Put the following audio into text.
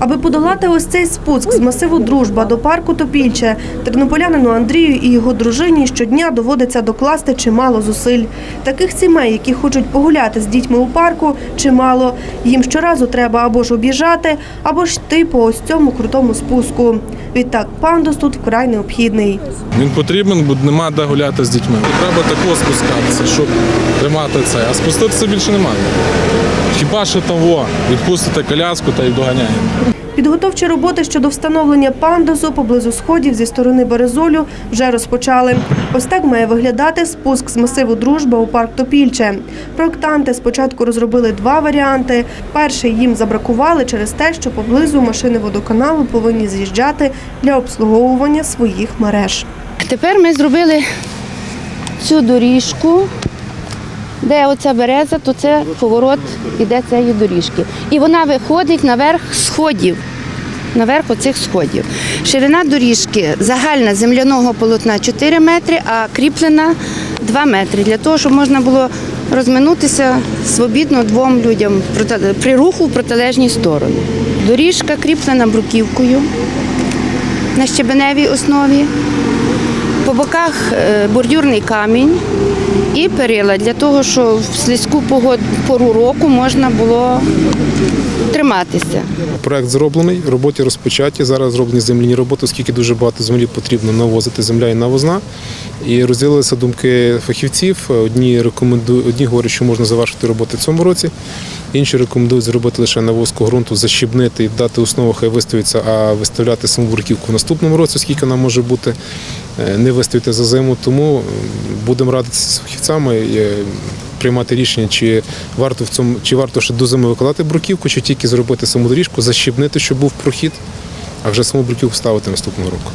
Аби подолати ось цей спуск з масиву Дружба до парку Топільче, тернополянину Андрію і його дружині щодня доводиться докласти чимало зусиль. Таких сімей, які хочуть погуляти з дітьми у парку, чимало. Їм щоразу треба або ж об'їжджати, або ж йти по ось цьому крутому спуску. Відтак пандус тут вкрай необхідний. Він потрібен, бо нема де гуляти з дітьми. Треба тако спускатися, щоб тримати це, а спуститися більше немає. Хіба що там во, відпустите коляску та й доганяємо. Підготовчі роботи щодо встановлення пандусу поблизу сходів зі сторони Березолю вже розпочали. Ось так має виглядати спуск з масиву Дружба у парк Топільче. Проектанти спочатку розробили два варіанти. Перший їм забракували через те, що поблизу машини водоканалу повинні з'їжджати для обслуговування своїх мереж. Тепер ми зробили цю доріжку, де оця береза, то це поворот іде цієї доріжки. І вона виходить наверх сходів. Наверх оцих сходів. Ширина доріжки загальна земляного полотна 4 метри, а кріплена 2 метри. Для того, щоб можна було розминутися свобідно двом людям при руху в протилежній сторони. Доріжка кріплена бруківкою на щебеневій основі. По боках е, бордюрний камінь і перила для того, щоб в слизьку пору року можна було триматися. Проект зроблений, роботи розпочаті. Зараз зроблені земляні роботи, оскільки дуже багато землі потрібно навозити, земля і навозна. І розділилися думки фахівців. Одні рекомендують, одні говорять, що можна завершити роботи в цьому році, інші рекомендують зробити лише навозку ґрунту, защібнити і дати основу, хай виставиться, а виставляти саму бруківку в наступному році, оскільки вона може бути не виставити за зиму. Тому будемо радитися з фахівцями. е, Приймати рішення, чи варто в цьому, чи варто ще до зими викладати бруківку, чи тільки зробити саму доріжку, защібнити, щоб був прохід, а вже саму бруківку ставити наступного року.